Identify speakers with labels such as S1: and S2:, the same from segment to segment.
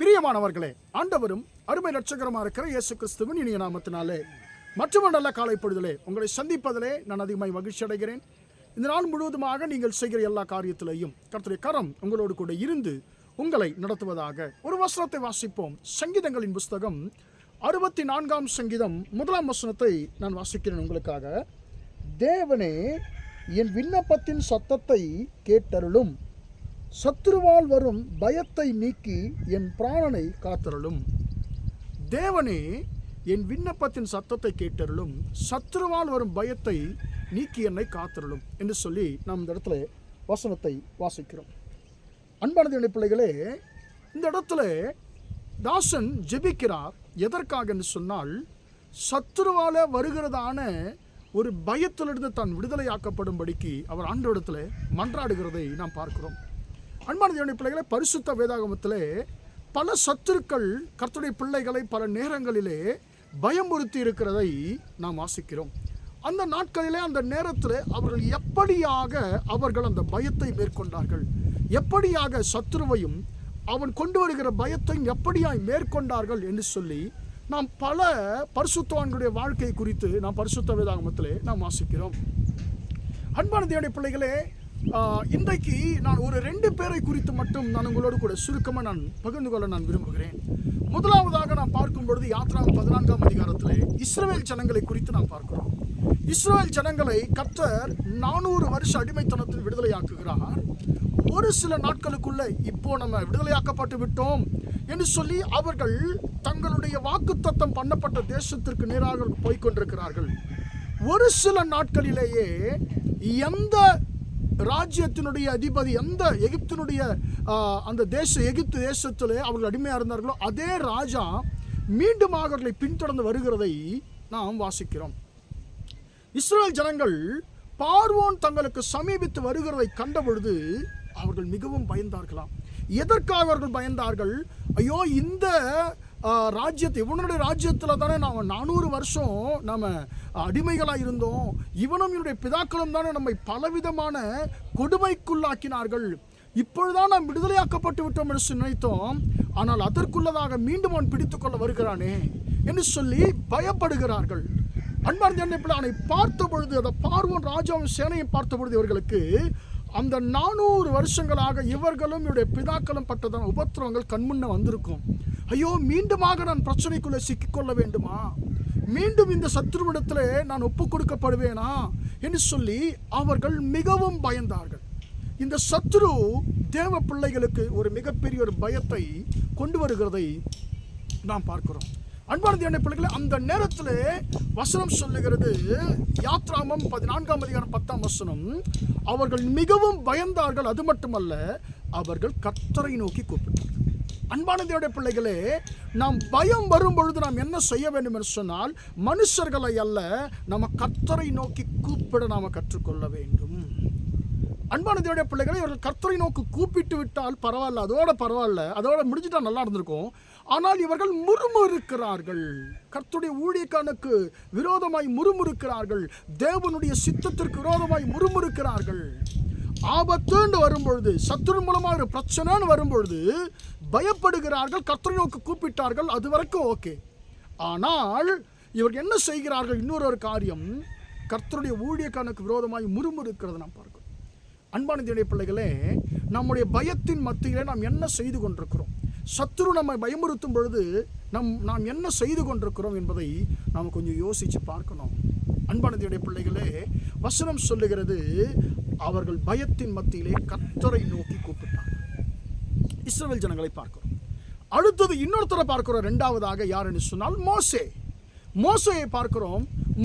S1: பிரியமானவர்களே ஆண்டவரும் அருமை லட்சகரமாக இருக்கிற இயேசு கிறிஸ்துவின் இனிய நாமத்தினாலே மற்றும் நல்ல காலை பொழுதிலே உங்களை சந்திப்பதிலே நான் அதிகமாக மகிழ்ச்சி அடைகிறேன். இந்த நாள் முழுவதுமாக நீங்கள் செய்கிற எல்லா காரியத்திலையும் கர்த்தருடைய கரம் உங்களோடு கூட இருந்து உங்களை நடத்துவதாக ஒரு வசனத்தை வாசிப்போம். சங்கீதங்களின் புஸ்தகம் அறுபத்தி நான்காம் சங்கீதம் முதலாம் வசனத்தை நான் வாசிக்கிறேன் உங்களுக்காக. தேவனே என் விண்ணப்பத்தின் சத்தத்தை கேட்டருளும். சத்துருவால் வரும் பயத்தை நீக்கி என் பிராணனை காத்தருளும். தேவனே என் விண்ணப்பத்தின் சத்தத்தை கேட்டருளும். சத்துருவால் வரும் பயத்தை நீக்கி என்னை காத்தருளும் என்று சொல்லி நாம் இந்த இடத்துல வசனத்தை வாசிக்கிறோம். அன்பானது பிள்ளைகளே இந்த இடத்துல தாசன் ஜெபிக்கிறார். எதற்காக என்று சொன்னால் சத்துருவால வருகிறதான ஒரு பயத்திலிருந்து தான் விடுதலையாக்கப்படும்படிக்கு அவர் ஆண்டோடத்தில் மன்றாடுகிறதை நாம் பார்க்கிறோம். அன்பான தேவனுடைய பிள்ளைகளை பரிசுத்த வேதாகமத்திலே பல சத்துருக்கள் கர்த்துடைய பிள்ளைகளை பல நேரங்களிலே பயமுறுத்தி இருக்கிறதை நாம் வாசிக்கிறோம். அந்த நாட்களிலே அந்த நேரத்தில் அவர்கள் எப்படியாக அவர்கள் அந்த பயத்தை மேற்கொண்டார்கள்? எப்படியாக சத்ருவையும் அவன் கொண்டு வருகிற பயத்தையும் எப்படியாய் மேற்கொண்டார்கள் என்று சொல்லி நாம் பல பரிசுத்தவான்களுடைய வாழ்க்கை குறித்து நாம் பரிசுத்த வேதாகமத்திலே நாம் வாசிக்கிறோம். அன்பான தேவனுடைய பிள்ளைகளே இன்றைக்கு நான் ஒரு ரெண்டு பேரை குறித்து மட்டும் நான் உங்களோடு கூட சுருக்கமாக நான் பகிர்ந்து கொள்ள நான் விரும்புகிறேன். முதலாவதாக நாம் பார்க்கும் பொழுது யாத்ரா பதினான்காம் அதிகாரத்தில் இஸ்ரேல் ஜனங்களை குறித்து நாம் பார்க்கிறோம். இஸ்ரேல் ஜனங்களை கத்தர் நானூறு வருஷ அடிமைத்தனத்தில் விடுதலையாக்குகிறார். ஒரு சில நாட்களுக்குள்ள இப்போ நம்ம விடுதலையாக்கப்பட்டு விட்டோம் என்று சொல்லி அவர்கள் தங்களுடைய வாக்குத்தத்தம் பண்ணப்பட்ட தேசத்திற்கு நேராக போய்கொண்டிருக்கிறார்கள் ஒரு சில நாட்களிலேயே எந்த ராஜ்யத்தினுடைய அதிபதி எந்த எகிப்தினுடைய அந்த தேச எகிப்து தேசத்திலே அவர்கள் அடிமையாக இருந்தார்களோ அதே ராஜா மீண்டும் அவர்களை பின்தொடர்ந்து வருகிறதை நாம் வாசிக்கிறோம். இஸ்ரேல் ஜனங்கள் பார்வோன் தங்களுக்கு சமீபித்து வருகிறதை கண்டபொழுது அவர்கள் மிகவும் பயந்தார்களாம். எதற்காக அவர்கள் பயந்தார்கள்? ஐயோ இந்த ராஜ்யத்தை இவனுடைய ராஜ்யத்தில் தானே நாம் நானூறு வருஷம் நம்ம அடிமைகளாக இருந்தோம் இவனும் இவனுடைய பிதாக்களும் தானே நம்மை பலவிதமான கொடுமைக்குள்ளாக்கினார்கள். இப்பொழுதுதான் நாம் விடுதலையாக்கப்பட்டு விட்டோம் என்று நினைத்தோம். ஆனால் அதற்குள்ளதாக மீண்டும் அவன் பிடித்துக்கொள்ள வருகிறானே என்று சொல்லி பயப்படுகிறார்கள். அன்பார்ந்த எண்ணெய் அவனை பார்த்த பொழுது அதை பார்வன் ராஜாவின் சேனையை பார்த்த பொழுது இவர்களுக்கு அந்த நானூறு வருஷங்களாக இவர்களும் இவருடைய பிதாக்களும் பட்டதான உபத்திரவங்கள் கண்முன்ன வந்திருக்கும். ஐயோ மீண்டுமாக நான் பிரச்சனைக்குள்ளே சிக்கிக்கொள்ள வேண்டுமா? மீண்டும் இந்த சத்ருவிடத்தில் நான் ஒப்பு கொடுக்கப்படுவேனா என்று சொல்லி அவர்கள் மிகவும் பயந்தார்கள். இந்த சத்ரு தேவ பிள்ளைகளுக்கு ஒரு மிகப்பெரிய ஒரு பயத்தை கொண்டு வருகிறதை நாம் பார்க்கிறோம். அன்பான தேவனுடைய பிள்ளைகளை அந்த நேரத்தில் வசனம் சொல்லுகிறது. யாத்ராமம் பதினான்காம் அதிகாரம் பத்தாம் வசனம் அவர்கள் மிகவும் பயந்தார்கள் அது மட்டுமல்ல அவர்கள் கத்தரை நோக்கி கூப்பிட்டார்கள். அன்பான பிள்ளைகளே நாம் பயம் வரும் பொழுது நாம் என்ன செய்ய வேண்டும் என்று சொன்னால் மனுஷர்களை அல்ல நம்ம கத்தரை நோக்கி கூப்பிட நாம் கற்றுக்கொள்ள வேண்டும். அன்பான தேவடைய பிள்ளைகளை இவர்கள் கர்த்தரை நோக்கு கூப்பிட்டு விட்டால் பரவாயில்ல அதோட பரவாயில்ல அதோட முடிஞ்சுட்டா நல்லா இருந்திருக்கும். ஆனால் இவர்கள் முறுமுறுக்கிறார்கள். கர்த்தருடைய ஊழியக்கானுக்கு விரோதமாய் முறுமுறுக்கிறார்கள். தேவனுடைய சித்தத்திற்கு விரோதமாய் முறுமுறுக்கிறார்கள். ஆபத்துன்னு வரும்பொழுது சத்துரு மூலமாக ஒரு பிரச்சனைன்னு வரும்பொழுது பயப்படுகிறார்கள் கத்தரை நோக்கு கூப்பிட்டார்கள் அது வரைக்கும் ஓகே. ஆனால் இவர்கள் என்ன செய்கிறார்கள்? இன்னொரு ஒரு காரியம் கர்த்தருடைய ஊழியக்கானுக்கு விரோதமாய் முறுமுறுக்கிறத நாம் பார்க்கிறோம். அன்பான தேவனுடைய பிள்ளைகளே நம்முடைய பயத்தின் மத்தியிலே நாம் என்ன செய்து கொண்டிருக்கிறோம்? சத்துரு நம்மை பயமுறுத்தும் பொழுது நம் நாம் என்ன செய்து கொண்டிருக்கிறோம் என்பதை நாம் கொஞ்சம் யோசித்து பார்க்கணும். அன்பான தேவனுடைய பிள்ளைகளே வசனம் சொல்லுகிறது அவர்கள் பயத்தின் மத்தியிலே கர்த்தரை நோக்கி கூப்பிட்டார்கள். இஸ்ரேல் ஜனங்களை பார்க்கிறோம். அடுத்தது இன்னொருத்தரை பார்க்கிறோம். ரெண்டாவதாக யார் என்று சொன்னால் மோசே. மோசையை பார்க்கிறோம்.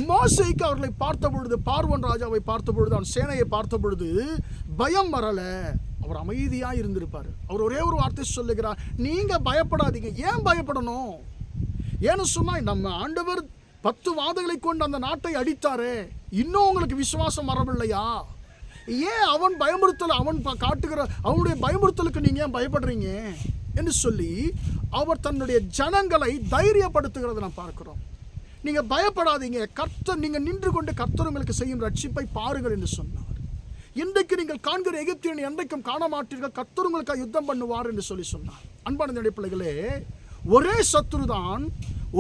S1: மோசைக்கு அவர்களை பார்த்த பொழுது பார்வன் ராஜாவை பார்த்த பொழுது அவன் சேனையை பார்த்த பொழுது பயம் வரலை. அவர் அமைதியாக இருந்திருப்பார். அவர் ஒரே ஒரு வார்த்தை சொல்லுகிறார் நீங்கள் பயப்படாதீங்க. ஏன் பயப்படணும்? ஏன்னு சொன்னால் நம்ம ஆண்டவர் பத்து வாதங்களை கொண்டு அந்த நாட்டை அடித்தாரே. இன்னும் உங்களுக்கு விசுவாசம் வரவில்லையா? ஏன் அவன் பயமுறுத்தல் அவன் காட்டுகிற அவனுடைய பயமுறுத்தலுக்கு நீங்கள் ஏன் பயப்படுறீங்க? என்று சொல்லி அவர் தன்னுடைய ஜனங்களை தைரியப்படுத்துகிறதை நான் பார்க்குறோம். நீங்கள் பயப்படாதீங்க. கர்த்தர் நீங்கள் நின்று கொண்டு கர்த்தர் உங்களுக்கு செய்யும் ரட்சிப்பை பாருங்கள் என்று சொன்னார். இன்றைக்கு நீங்கள் காண்கிற எகிப்தியன் என்றைக்கும் காண மாட்டீர்கள் கர்த்தர் உங்களுக்காக யுத்தம் பண்ணுவார் என்று சொல்லி சொன்னார். அன்பான தேவனுடைய பிள்ளைகளே ஒரே சத்துரு தான்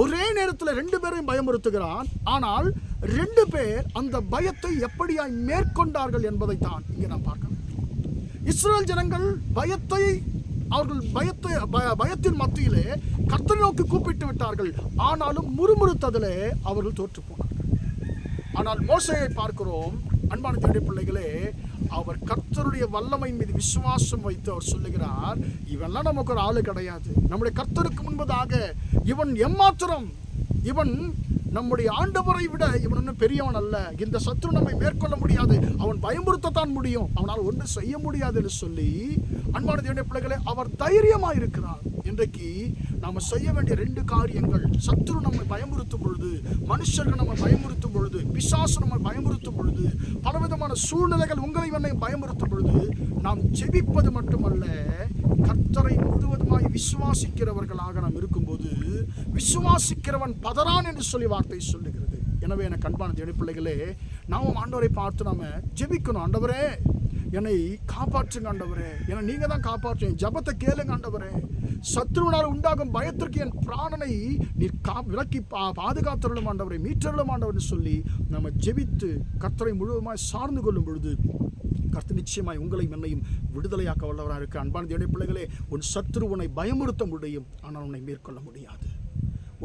S1: ஒரே நேரத்தில் ரெண்டு பேரையும் பயமுறுத்துகிறான். ஆனால் ரெண்டு பேர் அந்த பயத்தை எப்படியாய் மேற்கொண்டார்கள் என்பதை தான் இங்கே நாம் பார்க்கணும். இஸ்ரேல் ஜனங்கள் பயத்தை அவர்கள் பயத்தை பய- பயத்தின் மத்தியிலே கர்த்தரை நோக்கி கூப்பிட்டு விட்டார்கள். ஆனாலும் முறுமுறுத்ததிலே அவர்கள் தோற்று போனார்கள். ஆனால் மோசையை பார்க்கிறோம். அன்பான தேடி பிள்ளைகளே அவர் கர்த்தருடைய வல்லமை மீது விசுவாசம் வைத்து அவர் சொல்லுகிறார் இவெல்லாம் நமக்கு ஒரு ஆளு கிடையாது. நம்முடைய கர்த்தருக்கு முன்பதாக இவன் எம்மாத்திரம் இவன் நம்முடைய ஆண்டவரை விட இவன் ஒன்றும் பெரியவன் அல்ல. இந்த சத்ரு நம்மை மேற்கொள்ள முடியாது. அவன் பயமுறுத்தத்தான் முடியும். அவனால் ஒன்றும் செய்ய முடியாது என்று சொல்லி அன்பான தேவனுடைய பிள்ளைகளே அவர் தைரியமாக இருக்கிறார் இன்றைக்கு நாம் செய்ய வேண்டிய ரெண்டு காரியங்கள். சத்ரு நம்மை பயமுறுத்தும் பொழுது மனுஷர்கள் நம்ம பயமுறுத்தும் பொழுது பிசாசு நம்ம பயமுறுத்தும் பொழுது பலவிதமான சூழ்நிலைகள் உங்களை என்னை பயமுறுத்தும் பொழுது நாம் ஜெபிப்பது மட்டுமல்ல கர்த்தரை முழுவதுமாய் விசுவாசிக்கிறவர்களாக நாம் இருக்கும்போது விசுவாசிக்கிறவன் பதறான் என்று சொல்லி வார்த்தை சொல்லுகிறது. எனவே எனக்கு அன்பான தேவனுடைய பிள்ளைகளே நாமும் ஆண்டவரை பார்த்து நாம ஜெபிக்கணும். ஆண்டவரே என்னை காப்பாற்றுங்க ஆண்டவரே. என்னை நீங்க தான் காப்பாற்றுங்க. ஜபத்தை கேளுங்க ஆண்டவரே. சத்ருவனால் உண்டாகும் பயத்திற்கு என் பிராணனை நீர் கா விலக்கி பா பாதுகாத்தருளும் ஆண்டவரை மீற்றருளும் ஆண்டவர்னு சொல்லி நம்ம ஜெபித்து கர்த்தரை முழுவதுமாய் சார்ந்து கொள்ளும் பொழுது கர்த்தர் நிச்சயமாய் உங்களையும் என்னையும் விடுதலையாக்க வல்லவராக இருக்க அன்பான தேடி பிள்ளைகளே உன் சத்ரு உன்னை பயமுறுத்த முடியும். ஆனால் உன்னை மேற்கொள்ள முடியாது.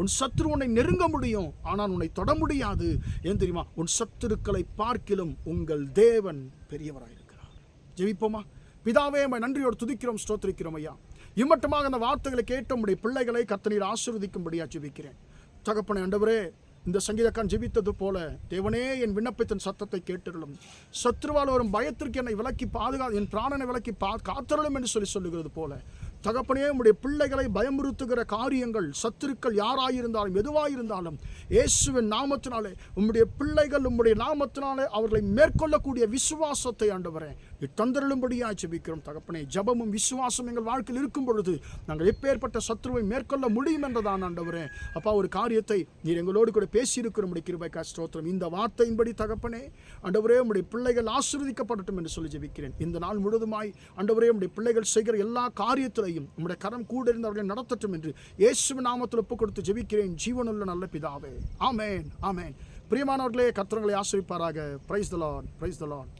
S1: உன் சத்ரு உன்னை நெருங்க முடியும் ஆனால் உன்னை தொட முடியாது. ஏன் தெரியுமா? உன் சத்துருக்களை பார்க்கிலும் உங்கள் தேவன் பெரியவராயிருக்கிறார். ஜெபிப்போமா? பிதாவே நம்ம நன்றியோடு துதிக்கிறோம் ஸ்தோத்திரிக்கிறோம் ஐயா. இம்மட்டமாக அந்த வார்த்தைகளை கேட்ட உடைய பிள்ளைகளை கத்தனீர் ஆசீர்வதிக்கும்படியா ஜெபிக்கிறேன். தகப்பனை ஆண்டவரே இந்த சங்கீதக்கான் ஜெபித்தது போல தேவனே என் விண்ணப்பத்தின் சத்தத்தை கேட்டுருளும். சத்ருவால் வரும் பயத்திற்கு என்னை விலக்கி பாதுகா என் பிராணனை விலக்கி பா காத்தருளும் என்று சொல்லி சொல்லுகிறது போல தகப்பனே உம்முடைய பிள்ளைகளை பயமுறுத்துகிற காரியங்கள் சத்துருக்கள் யாராயிருந்தாலும் எதுவாயிருந்தாலும் இயேசுவின் நாமத்தினாலே உம்முடைய பிள்ளைகள் உம்முடைய நாமத்தினாலே அவர்களை மேற்கொள்ளக்கூடிய விசுவாசத்தை ஆண்டவரே தந்தருளும்படியா ஜெபிக்கிறோம் தகப்பனே. ஜபமும் விசுவாசம் எங்கள் வாழ்க்கையில் இருக்கும் பொழுது நாங்கள் எப்பேற்பட்ட சத்ருவை மேற்கொள்ள முடியும் என்றதான் ஆண்டவரே. அப்பா ஒரு காரியத்தை நீர் எங்களோடு கூட பேசியிருக்கிற முடி கிருபைக்கா ஸ்தோத்திரம். இந்த வார்த்தையின்படி தகப்பனே ஆண்டவரே உடைய பிள்ளைகள் ஆசிர்வதிக்கப்படட்டும் என்று சொல்லி ஜெபிக்கிறேன். இந்த நாள் முழுவதுமாய் ஆண்டவரே உடைய பிள்ளைகள் செய்கிற எல்லா காரியத்திலையும் உம்முடைய கரம் கூட இருந்து அவர்களை நடத்தட்டும் என்று இயேசு நாமத்தில் ஒப்பு கொடுத்து ஜெபிக்கிறேன். ஜீவனுள்ள நல்ல பிதாவே. ஆமேன் ஆமேன். பிரியமானவர்களே கத்திரங்களை ஆசிரிப்பாராக பிரைஸ் தலான் பிரைஸ் தலான்